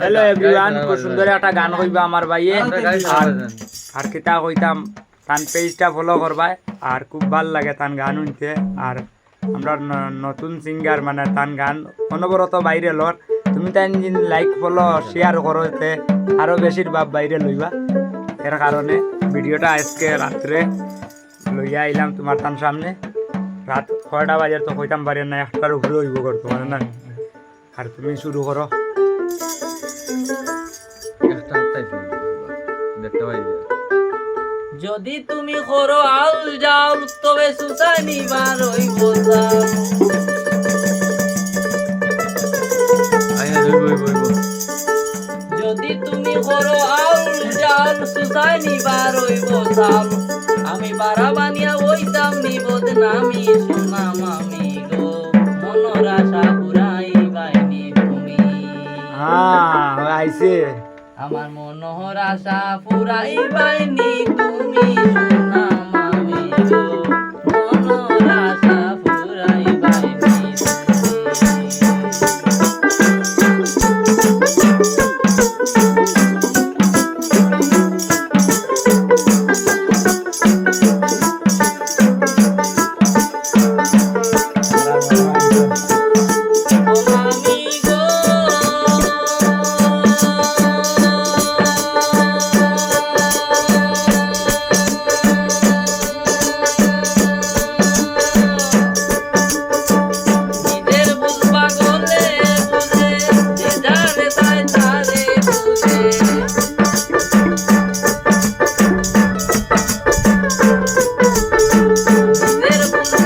Hello everyone খুব সুন্দর একটা গান কইবা আমার ভাইয়ে। আর আর কিতা কইতাম, তান পেজটা ফলো করবাই আর খুব ভালো লাগে তান গান শুনতে আর আমরা নতুন সিঙ্গার মানে তান গান অনবরত বাইরে লর তুমি তাই লাইক ফলো শেয়ার করো তে আরও বেশির ভাব বাইরে লইবা এর কারণে ভিডিওটা আজকে রাত্রে লইয়া আইলাম তোমার তান সামনে। রাত ছয়টা বাজার তো কইতাম পারি না একটার উপরে হইব কর তোমার না। আর তুমি শুরু করো যদি তুমি করো আউল যাও তবে সুসাই নিবার ওই বোঝা। যদি তুমি করো আউল যাও সুসাই নিবার ওই বোঝা। আমি বারা বানিয়া ওইতাম নিবোধ নামি সুনাম আমি। হ্যাঁ আইছে আমার মনোহর আশা পুরাই বাইনি তুমি সুনাম